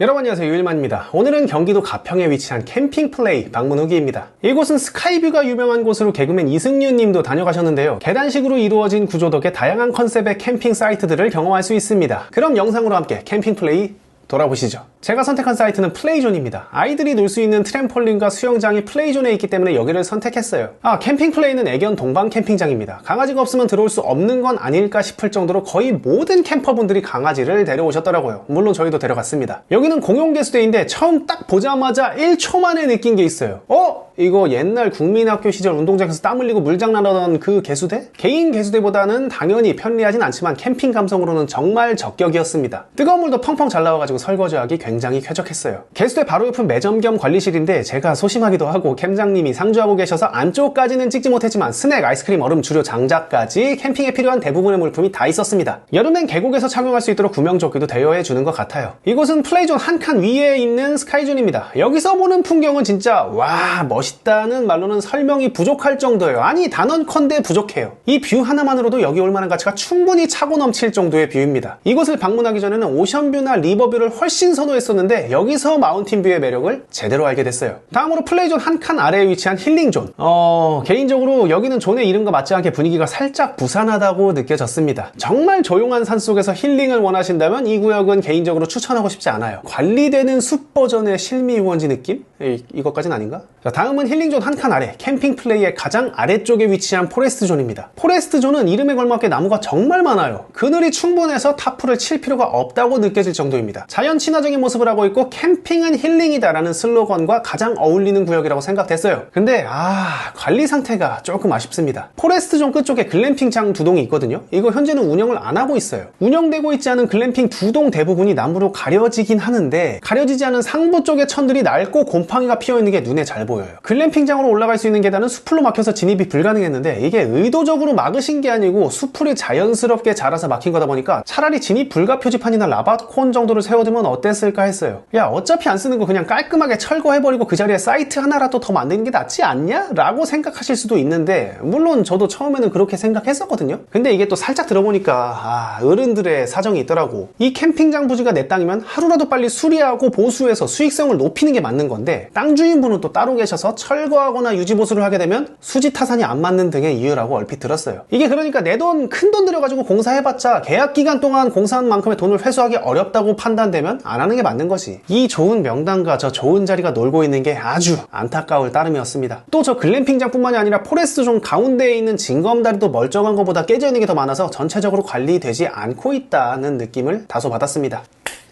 여러분 안녕하세요. 유일만입니다. 오늘은 경기도 가평에 위치한 캠핑 플레이 방문 후기입니다. 이곳은 스카이뷰가 유명한 곳으로 개그맨 이승윤 님도 다녀가셨는데요. 계단식으로 이루어진 구조 덕에 다양한 컨셉의 캠핑 사이트들을 경험할 수 있습니다. 그럼 영상으로 함께 캠핑 플레이 돌아보시죠. 제가 선택한 사이트는 플레이존입니다. 아이들이 놀 수 있는 트램폴린과 수영장이 플레이존에 있기 때문에 여기를 선택했어요. 아, 캠핑 플레이는 애견 동반 캠핑장입니다. 강아지가 없으면 들어올 수 없는 건 아닐까 싶을 정도로 거의 모든 캠퍼분들이 강아지를 데려오셨더라고요. 물론 저희도 데려갔습니다. 여기는 공용 개수대인데 처음 딱 보자마자 1초 만에 느낀 게 있어요. 어? 이거 옛날 국민학교 시절 운동장에서 땀 흘리고 물장난하던 그 개수대? 개인 개수대보다는 당연히 편리하진 않지만 캠핑 감성으로는 정말 적격이었습니다. 뜨거운 물도 펑펑 잘 나와가지고 설거지하기 굉장히 쾌적했어요. 개수대 바로 옆은 매점 겸 관리실인데 제가 소심하기도 하고 캠장님이 상주하고 계셔서 안쪽까지는 찍지 못했지만 스낵, 아이스크림, 얼음, 주류, 장작까지 캠핑에 필요한 대부분의 물품이 다 있었습니다. 여름엔 계곡에서 착용할 수 있도록 구명조끼도 대여해 주는 것 같아요. 이곳은 플레이존 한 칸 위에 있는 스카이존입니다. 여기서 보는 풍경은 진짜 와 멋있다는 말로는 설명이 부족할 정도예요. 아니 단언컨대 부족해요. 이 뷰 하나만으로도 여기 올 만한 가치가 충분히 차고 넘칠 정도의 뷰입니다. 이곳을 방문하기 전에는 오션뷰나 리버뷰를 훨씬 선호했 었는데 여기서 마운틴뷰의 매력을 제대로 알게 됐어요. 다음으로 플레이존 한 칸 아래에 위치한 힐링존. 어 개인적으로 여기는 존의 이름과 맞지 않게 분위기가 살짝 부산하다고 느껴졌습니다. 정말 조용한 산 속에서 힐링을 원하신다면 이 구역은 개인적으로 추천하고 싶지 않아요. 관리되는 숲 버전의 실미 유원지 느낌? 이것까진 아닌가? 자, 다음은 힐링존 한 칸 아래 캠핑 플레이의 가장 아래쪽에 위치한 포레스트 존입니다. 포레스트 존은 이름에 걸맞게 나무가 정말 많아요. 그늘이 충분해서 타프를 칠 필요가 없다고 느껴질 정도입니다. 자연 친화적인 모습을 하고 있고 캠핑은 힐링이다 라는 슬로건과 가장 어울리는 구역이라고 생각됐어요. 근데 아 관리 상태가 조금 아쉽습니다. 포레스트 존 끝쪽에 글램핑장 두 동이 있거든요. 이거 현재는 운영을 안 하고 있어요. 운영되고 있지 않은 글램핑 두 동 대부분이 나무로 가려지긴 하는데 가려지지 않은 상부 쪽의 천들이 낡고 곰팡 이가 피어 있는 게 눈에 잘 보여요. 글램핑장으로 올라갈 수 있는 계단은 수풀로 막혀서 진입이 불가능했는데 이게 의도적으로 막으신 게 아니고 수풀이 자연스럽게 자라서 막힌 거다 보니까 차라리 진입 불가 표지판이나 라바콘 정도를 세워두면 어땠을까 했어요. 야 어차피 안 쓰는 거 그냥 깔끔하게 철거해버리고 그 자리에 사이트 하나라도 더 만드는 게 낫지 않냐? 라고 생각하실 수도 있는데 물론 저도 처음에는 그렇게 생각했었거든요. 근데 이게 또 살짝 들어보니까 아, 어른들의 사정이 있더라고. 이 캠핑장 부지가 내 땅이면 하루라도 빨리 수리하고 보수해서 수익성을 높이는 게 맞는 건데 땅 주인분은 또 따로 계셔서 철거하거나 유지 보수를 하게 되면 수지 타산이 안 맞는 등의 이유라고 얼핏 들었어요. 이게 그러니까 내 돈 큰 돈 들여가지고 공사해봤자 계약 기간 동안 공사한 만큼의 돈을 회수하기 어렵다고 판단되면 안 하는 게 맞는 거지. 이 좋은 명당과 저 좋은 자리가 놀고 있는 게 아주 안타까울 따름이었습니다. 또 저 글램핑장뿐만이 아니라 포레스트 존 가운데에 있는 징검다리도 멀쩡한 것보다 깨져 있는 게 더 많아서 전체적으로 관리되지 않고 있다는 느낌을 다소 받았습니다.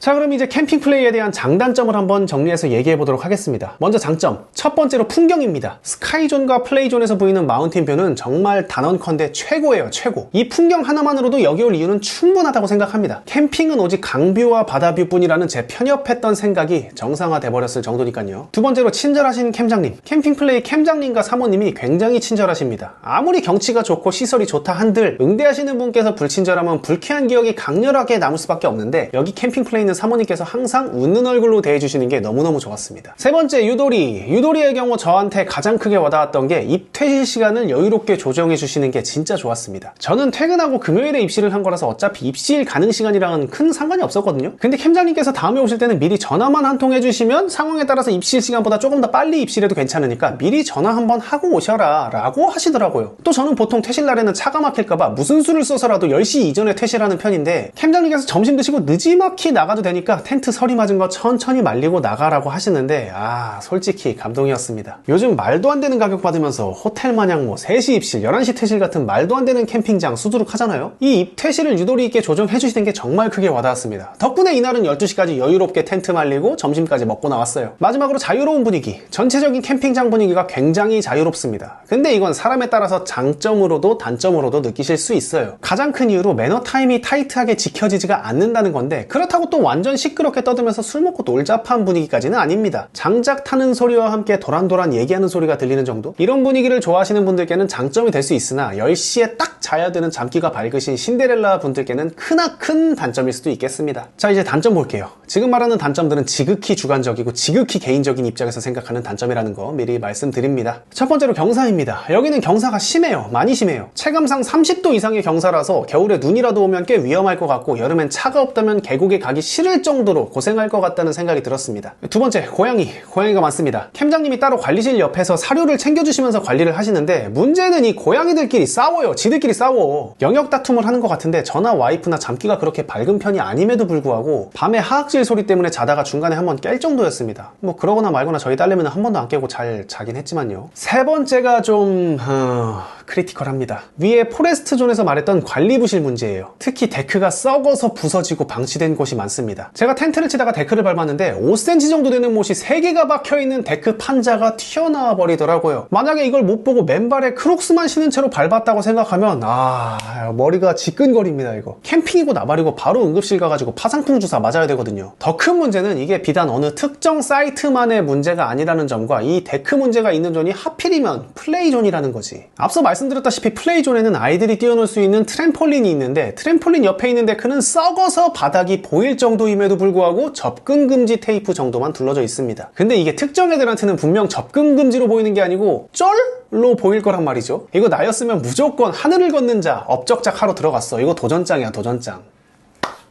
자 그럼 이제 캠핑 플레이에 대한 장단점을 한번 정리해서 얘기해 보도록 하겠습니다. 먼저 장점. 첫 번째로 풍경입니다. 스카이존과 플레이존에서 보이는 마운틴 뷰는 정말 단언컨대 최고예요, 최고. 이 풍경 하나만으로도 여기 올 이유는 충분하다고 생각합니다. 캠핑은 오직 강뷰와 바다뷰 뿐이라는 제 편협했던 생각이 정상화돼 버렸을 정도니까요. 두 번째로 친절하신 캠장님. 캠핑 플레이 캠장님과 사모님이 굉장히 친절하십니다. 아무리 경치가 좋고 시설이 좋다 한들 응대하시는 분께서 불친절하면 불쾌한 기억이 강렬하게 남을 수밖에 없는데 여기 캠핑 플레이는 사모님께서 항상 웃는 얼굴로 대해주시는 게 너무너무 좋았습니다. 세 번째 유도리. 유도리의 경우 저한테 가장 크게 와닿았던 게 입퇴실 시간을 여유롭게 조정해 주시는 게 진짜 좋았습니다. 저는 퇴근하고 금요일에 입실을 한 거라서 어차피 입실 가능 시간이랑은 큰 상관이 없었거든요. 근데 캠장님께서 다음에 오실 때는 미리 전화만 한 통 해주시면 상황에 따라서 입실 시간보다 조금 더 빨리 입실해도 괜찮으니까 미리 전화 한번 하고 오셔라 라고 하시더라고요. 또 저는 보통 퇴실 날에는 차가 막힐까봐 무슨 수를 써서라도 10시 이전에 퇴실하는 편인데 캠장님께서 점심 드시고 느지막이 나가도 되니까 텐트 서리 맞은 거 천천히 말리고 나가라고 하시는데 아 솔직히 감동이었습니다. 요즘 말도 안 되는 가격 받으면서 호텔 마냥 뭐 3시 입실, 11시 퇴실 같은 말도 안 되는 캠핑장 수두룩 하잖아요. 이 입퇴실을 유도리 있게 조정해 주시는 게 정말 크게 와닿았습니다. 덕분에 이날은 12시까지 여유롭게 텐트 말리고 점심까지 먹고 나왔어요. 마지막으로 자유로운 분위기. 전체적인 캠핑장 분위기가 굉장히 자유롭습니다. 근데 이건 사람에 따라서 장점으로도 단점으로도 느끼실 수 있어요. 가장 큰 이유로 매너 타임이 타이트하게 지켜지지가 않는다는 건데 그렇다고 또 완전 시끄럽게 떠들면서 술 먹고 놀자판 분위기까지는 아닙니다. 장작 타는 소리와 함께 도란도란 얘기하는 소리가 들리는 정도? 이런 분위기를 좋아하시는 분들께는 장점이 될 수 있으나 10시에 딱 자야 되는 잠기가 밝으신 신데렐라 분들께는 크나큰 단점일 수도 있겠습니다. 자 이제 단점 볼게요. 지금 말하는 단점들은 지극히 주관적이고 지극히 개인적인 입장에서 생각하는 단점이라는 거 미리 말씀드립니다. 첫 번째로 경사입니다. 여기는 경사가 심해요. 많이 심해요. 체감상 30도 이상의 경사라서 겨울에 눈이라도 오면 꽤 위험할 것 같고 여름엔 차가 없다면 계곡에 가기 싫을 정도로 고생할 것 같다는 생각이 들었습니다. 두 번째, 고양이. 고양이가 많습니다. 캠장님이 따로 관리실 옆에서 사료를 챙겨주시면서 관리를 하시는데 문제는 이 고양이들끼리 싸워요. 지들끼리 싸워. 영역 다툼을 하는 것 같은데 저나 와이프나 잠기가 그렇게 밝은 편이 아님에도 불구하고 밤에 하악질 소리 때문에 자다가 중간에 한번 깰 정도였습니다. 뭐 그러거나 말거나 저희 딸내미는 한 번도 안 깨고 잘 자긴 했지만요. 세 번째가 좀... 어... 크리티컬합니다. 위에 포레스트 존에서 말했던 관리 부실 문제예요. 특히 데크가 썩어서 부서지고 방치된 곳이 많습니다. 제가 텐트를 치다가 데크를 밟았는데 5cm 정도 되는 못이 3개가 박혀있는 데크 판자가 튀어나와 버리더라고요. 만약에 이걸 못 보고 맨발에 크록스만 신은 채로 밟았다고 생각하면 아 머리가 지끈거립니다 이거. 캠핑이고 나발이고 바로 응급실 가가지고 파상풍 주사 맞아야 되거든요. 더 큰 문제는 이게 비단 어느 특정 사이트만의 문제가 아니라는 점과 이 데크 문제가 있는 존이 하필이면 플레이존이라는 거지. 앞서 말씀드렸다시피 플레이존에는 아이들이 뛰어놀 수 있는 트램폴린이 있는데 트램폴린 옆에 있는 데크는 썩어서 바닥이 보일 정도임에도 불구하고 접근 금지 테이프 정도만 둘러져 있습니다. 근데 이게 특정 애들한테는 분명 접근 금지로 보이는 게 아니고 쩔로 보일 거란 말이죠. 이거 나였으면 무조건 하늘을 걷는 자 업적작 하러 들어갔어. 이거 도전장이야 도전장.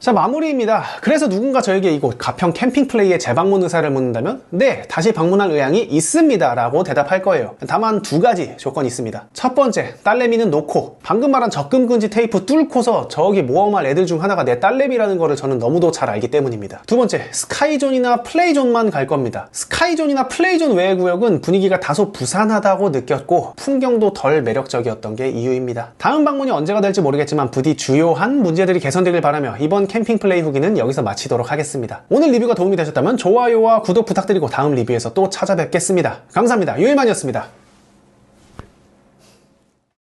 자 마무리입니다. 그래서 누군가 저에게 이곳 가평 캠핑 플레이의 재방문 의사를 묻는다면 네 다시 방문할 의향이 있습니다 라고 대답할 거예요. 다만 두 가지 조건이 있습니다. 첫 번째 딸내미는 놓고 방금 말한 적금 금지 테이프 뚫고서 저기 모험할 애들 중 하나가 내 딸내미라는 거를 저는 너무도 잘 알기 때문입니다. 두 번째 스카이존이나 플레이존만 갈 겁니다. 스카이존이나 플레이존 외의 구역은 분위기가 다소 부산하다고 느꼈고 풍경도 덜 매력적이었던 게 이유입니다. 다음 방문이 언제가 될지 모르겠지만 부디 주요한 문제들이 개선되길 바라며 이번 캠핑 플레이 후기는 여기서 마치도록 하겠습니다. 오늘 리뷰가 도움이 되셨다면 좋아요와 구독 부탁드리고 다음 리뷰에서 또 찾아뵙겠습니다. 감사합니다. 유일만이었습니다.